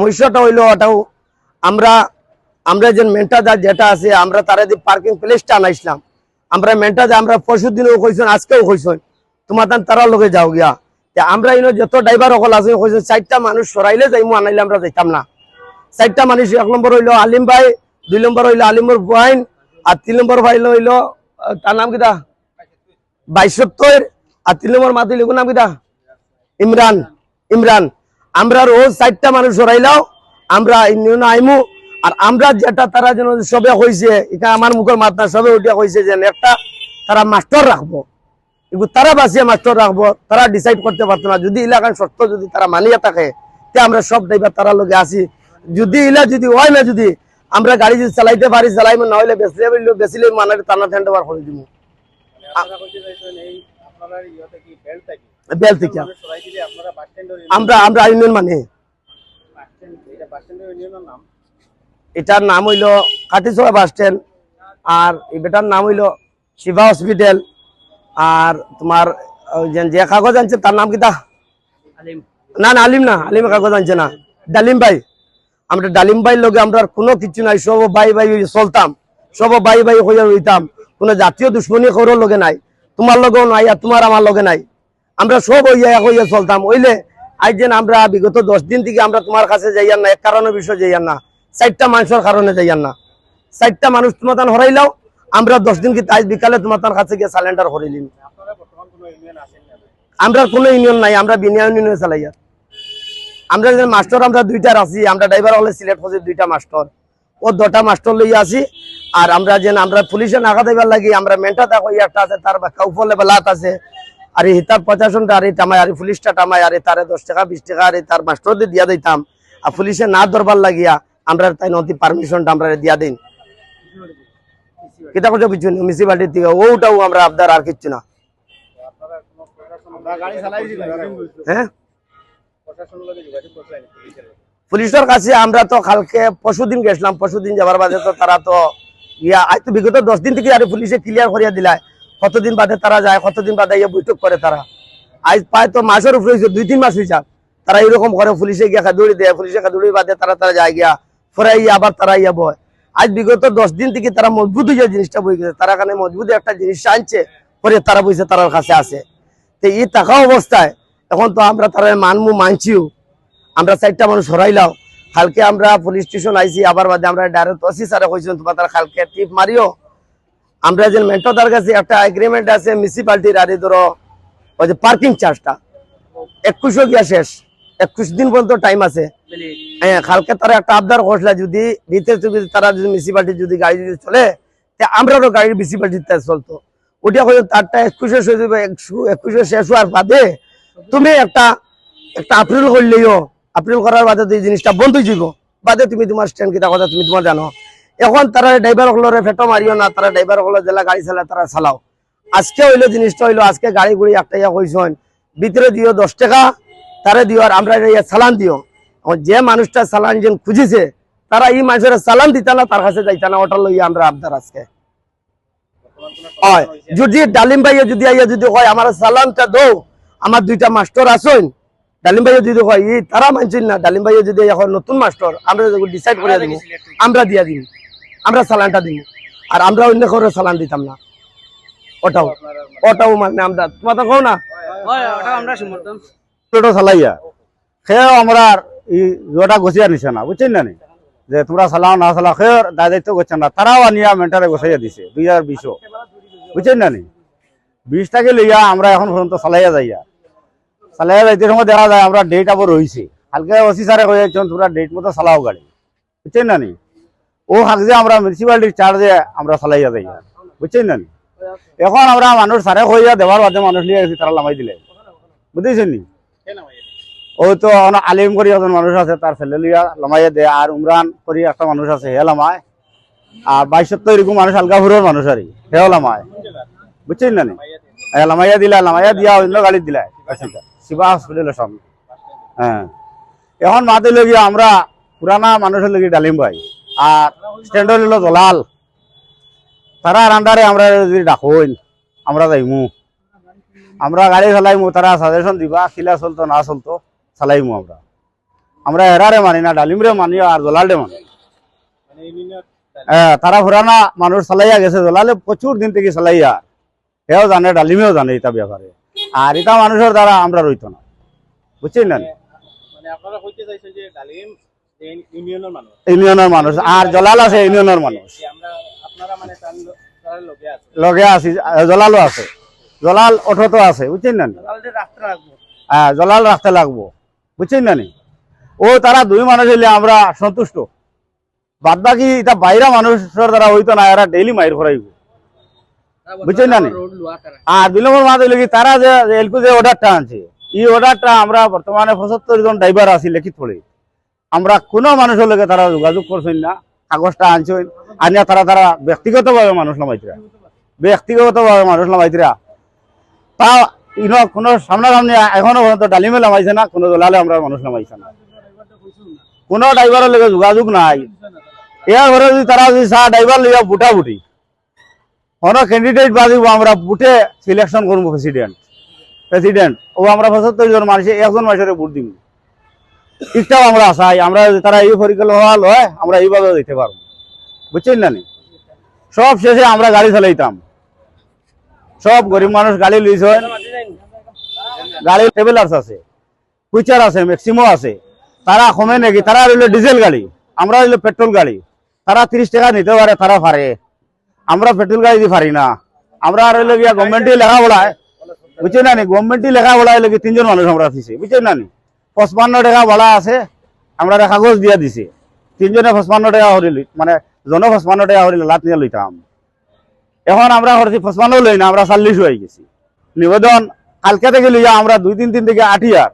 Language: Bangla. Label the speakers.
Speaker 1: সমস্যাটা হইল ওটাও আমরা আমরা যে মেন্টাদা যেটা আছে, আমরা তারা যে পার্কিং প্লেসটা আনাইছিলাম, আমরা মেন্টাদা আমরা পরশু দিনেও কইছেন আজকেও কইছেন তোমার তারা লগে যাও গিয়া। আমরা ইনো যত ড্রাইভার সকল আছে কইছেন চারটা মানুষ সরাইলে যাইমু, আনাইলে আমরা যাইতাম না। চারটা মানুষ, এক নম্বর হইল আলিম ভাই, দুই নম্বর হইল আলিমর বুয়াইন, আর তিন নম্বর ভাই হইল তার নাম কিটা? বাইশত্তর, আর তিন নম্বর মাতি লিখুন নাম কিটা? ইমরান ইমরান। আমরা রোজ চারটা মানুষ সরাইলাও আমরা ইউনিয়ন আইমু, আর আমরা যেটা তারা যেন সবে কইছে এটা আমার মুখের মাথা সবে উঠিয়া কইছে যে একটা তারা মাস্টার রাখব এগুলো তারা বাঁচিয়ে মাস্টার রাখব তারা ডিসাইড করতে পারতো না। যদি এলাকার শর্ত যদি তারা মানিয়ে থাকে, তে আমরা সব ড্রাইভার তারা লগে আসি যদি ইলা যদি হয় না যদি, আমরা গাড়ি যদি চালাইতে পারি চালাইবো না হলে বেসলে বেসিলে মানে টানা হ্যান্ড ওভার করে দিব বেল থেকে। আমরা আমরা ইউনিয়ন মানে। এটার নাম হইল কাটিছড়া বাস স্ট্যান্ড আর এটার নাম হইল শিবা হসপিটাল আর তোমার যে কাগজ আনছে তার নাম কিতা না না আলিম না আলিম কাগজ আনছে না। ডালিম ভাই। আমরা ডালিম ভাই লগে আমরা আর কোনো কিছু নাই সব ভাই ভাই চলতাম। সব ভাই ভাই হইয়া রইতাম। কোনো জাতীয় দুশ্মনী করো লগে নাই। তোমার লগেও নাই আর তোমার আমার লগে নাই। আমরা সব হইয়া এক হইয়া চলতাম। ওইলে আজ যেন আমরা বিগত দশ দিন থেকে আমরা তোমার কাছে যাইয়ার না, এক কারণে বিষয় যাইয়ার না। চারটা মানুষের কারণে যাইয়ার না। চারটা মানুষ তোমার তান হরাইলাও, আমরা দশ দিন কি আজ বিকালে তোমার তার কাছে গিয়ে সালেন্ডার
Speaker 2: ইউনিয়ন
Speaker 1: আমরা কোনো ইউনিয়ন নাই, আমরা বিনা ইউনিয়নে চালাই আর। আমরা যে মাস্টার আমরা দুইটার আছি, আমরা ড্রাইভার হলে সিলেক্ট করছি দুইটা মাস্টার ও দুটা মাস্টার লই আছি, আর আমরা যে আমরা পুলিশে নাকা দেবার লাগি, আমরা মেন্টা দেখো একটা আছে, তার কাউফলে বেলাত আছে। আর এই হিতার পঁচাশনটা আর এই আর পুলিশটা টামায় আর তারে দশ টাকা, বিশ টাকা, আর তার মাস্টার দিয়ে দিতাম। আর পুলিশে না ধরবার লাগিয়া আমরা তাই নদী পারমিশনটা আমরা দিয়া দিন। কিতা করছ কিছু মিউনিসিপালিটির থেকে ওটাও আমরা আবদার আর কিচ্ছু না। হ্যাঁ?
Speaker 2: পুলিশের
Speaker 1: কাছে আমরা তো কালকে পরশুদিন গেছিলাম পরশুদিন যাবার বাদে তো তারা তো ইয়া, আজ তো বিগত দশ দিন থেকে আরে পুলিশে ক্লিয়ার করিয়া দিলায়। কতদিন বাদে তারা যায়, কতদিন বাদে ইয়ে বৈঠক করে তারা। আজ প্রায় তো মাসের উপরে দুই তিন মাস হয়েছে। তারা এরকম করে পুলিশে গিয়া খাদুড়ি দেয়, পুলিশে খাদুড়ি বাদে তারা তারা যায় গিয়া, পরে ইয়া আবার তারা ইয়া বয়। আজ বিগত দশ দিন থেকে তারা মজবুত হয়ে যায় জিনিসটা বই গেছে। তারা কানে মজবুত একটা জিনিস আনছে, পরে তারা বইছে তার কাছে আছে। তো এই টাকা অবস্থায় এখন তো আমরা তারা মানমু, মানছিও। আমরা চারটা মানুষ হরাইলাও কালকে আমরা পুলিশ স্টেশন আইছি, আবার বাদে আমরা ডাইরেক্ট স্যারে কইছেন তোমার তারা কালকে টিপ মারিও। আমরা যে মেন্টদার কাছে একটা এগ্রিমেন্ট আছে মিউনিসিপালিটির আর ধরো, ওই যে পার্কিং চার্জটা একুশও গিয়া শেষ। একুশ দিন পর্যন্ত টাইম আছে। হ্যাঁ কালকে তারা একটা আবদার করছিল, যদি যদি তারা যদি মিউনিসিপালিটি যদি গাড়ি যদি চলে আমরাও গাড়ির মিউনিসিপালিটিতে চলতো। ওটা হয়তো তারটা একুশে শেষ হইবে, একুশে শেষ হওয়ার বাদে তুমি একটা একটা আপ্রিল করলেও আপ্রিল করার বাদে এই জিনিসটা বন্ধ হয়ে যাব বাদে তুমি তোমার স্ট্যান্ড কিটা কথা তুমি তোমার জানো। এখন তারা ড্রাইভার হলরে ফেটো মারিও না তারা ড্রাইভার হল জেলা গাড়ি চালায় তারা চালাও। আজকে হইল জিনিসটা হইল আজকে গাড়ি গুড়ি একটা ইয়া কইসন ভিতরে দিও দশ টাকা তারে দিও আর আমরা ইয়া চালান দিও। যে মানুষটা চালান যেন খুঁজিছে তারা এই মানুষের চালান দিতা না তার কাছে যাইতা না ওটা লইয়া আমরা আবদার আজকে। যদি ডালিম ভাইয়া যদি আইয়া যদি হয় আমার সালানটা দৌ আমার দুইটা মাস্টার আসুন ডালিম ভাইয়া যদি হয় ই তারা মানছেন না ডালিম ভাইয়া যদি এখন নতুন মাস্টার আমরা ডিসাইড করে দিব আমরা দিয়া দিব আমরা সালানটা দিব আর আমরা অন্য করে সালান দিতাম না। ওটাও। ওটাও মানে আমরা তোমার তো কও না?
Speaker 3: টোটো চালাইয়া। সেও আমরা ই জোটা গছিয়া নিছে না বুঝছেন না যে তোমরা চালাও না চালাও সে দায়িত্ব করছে না। তারাও আনিয়া মেন্টারে গছাইয়া দিছে দুই হাজার বিশও। বুঝছেন না বিশটাকে লইয়া আমরা এখন পর্যন্ত চালাইয়া যাইয়া। চালাইয়া যাইতে সময় দেখা যায় আমরা ডেট আবার রয়েছে ওসি স্যারে কয়ে যাচ্ছেন তোমরা ডেট মতো চালাও গাড়ি। বুঝছেন না নি? ও হাক যে আমরা মিউনিসিপালিটির চার্জে আমরা চালাইয়া যাইয়া বুঝছেন না? এখন আমরা মানুষ সারে কইয়া দেওয়ার বাদে মানুষ লিয়ে গেছি তারা লামাই দিলে। বুঝতেছেন নি? ও তো আলিম করি একজন মানুষ আছে, তার ছেলে লিয়া লামাইয়া দেয় আর উমরান করি একটা মানুষ আছে হে লামায় আর বাইশত এরকম মানুষ আলগাপুরের মানুষ আর হেও লামায় বুঝছেন না লামাইয়া দিলা, লামাইয়া দিয়া অন্য গাড়ি দিলা শিবা হসপিটালের সামনে। হ্যাঁ। এখন মাতে লগিয়া আমরা পুরানা মানুষের লগি ডালিম ভাই। আর স্ট্যান্ডার হলো দলাল তারা আন্ডারে আমরা যদি আমরা যাইমু আমরা গাড়ি চালাইমু তারা সাজেশন দিবা চলতো না চলতো চালাইমু আমরা আমরা মানি না ডালিমরে মানি আর মানি
Speaker 2: মানে
Speaker 3: হ্যাঁ, তারা পুরানা মানুষ চালাইয়া গেছে জলালে প্রচুর দিন থেকে চালাইয়া এও জানে ডালিমেও জানে এটা ব্যাপারে আর এটা মানুষের দ্বারা আমরা রইতো না বুঝছেন না
Speaker 2: মানে ইউনিয়নের মানুষ।
Speaker 3: আর জলাল আছে ইউনিয়নের মানুষ।
Speaker 2: মানে লগে আছি।
Speaker 3: জলালও আছে। জলাল অটোতো আছে বুঝছেন না? হ্যাঁ জলাল রাখতে লাগবো বুঝছেন না ও তারা দুই মানুষ হইলে আমরা সন্তুষ্ট। বাদ বাকি এটা বাইরা মানুষের দ্বারা হইতো না এরা ডেইলি মাইর করাইব বুঝছেন না আর দুই নম্বর মাত হইলে কি তারা যে এলকু যে অর্ডারটা আনছে এই অর্ডারটা আমরা বর্তমানে পঁচাত্তর জন ড্রাইভার আছি লিখিত পড়ে আমরা কোনো মানুষের লগে তারা যোগাযোগ করছেন না, কাগজটা আনছেন, আনিয়া তারা তারা ব্যক্তিগতভাবে মানুষ নামাইতরা। ব্যক্তিগতভাবে মানুষ নামাইতরা। তা ইনো কোনো সামনাসামনি এখনও পর্যন্ত ডালিমে নামাইছে না, কোনো দলালে আমরা মানুষ নামাইছে না। কোনো ড্রাইভারের লগে যোগাযোগ নাই। এর ঘরে যদি তারা যদি চা ড্রাইভার লইয়া বুটা বুটি কোনো ক্যান্ডিডেট বাজিব, আমরা বুটে সিলেকশন করব প্রেসিডেন্ট প্রেসিডেন্ট ও আমরা পঁচাত্তর জন মানুষে, একজন মানুষের ভোট দিব। ঠিকঠাক আমরা চাই। আমরা তারা এই পরিকল্পনা লয়, আমরা এইভাবে দিতে পারব। বুঝছেন না? সব শেষে আমরা গাড়ি চালাইতাম। সব গরিব মানুষ গাড়ি লিজ হয়। গাড়ি ট্রেভেলার্স আছে কুইচার আছে ম্যাক্সিমো আছে। তারা কমে নাকি? তারা রইল ডিজেল গাড়ি, আমরা রইল পেট্রোল গাড়ি। তারা তিরিশ টাকা নিতে পারে, তারা পারে। আমরা পেট্রোল গাড়ি দিয়ে পারি না। আমরা আর রইল গিয়া গভর্নমেন্টে লেখাপড়ায়। বুঝছেন না নি? গভর্নমেন্টে লেখাপড়ায় লেগে তিনজন মানুষ আমরা ফিসে বুঝছেন নি? পঁচপান্ন টাকা ভাড়া আছে, আমরা কাগজ দিয়া দিছি। তিনজনে পঁচপান্ন টাকা হরি মানে জন পঁচপান্ন টাকা হরি লাভ নিয়ে লইতাম এখন আমরা হরছি পঁচপান্ন লই না, আমরা চাল্লিশ হয়ে গেছি। নিবেদন, কালকে থেকে লইয়া আমরা দুই, তিন দিন থেকে আঠিয়ার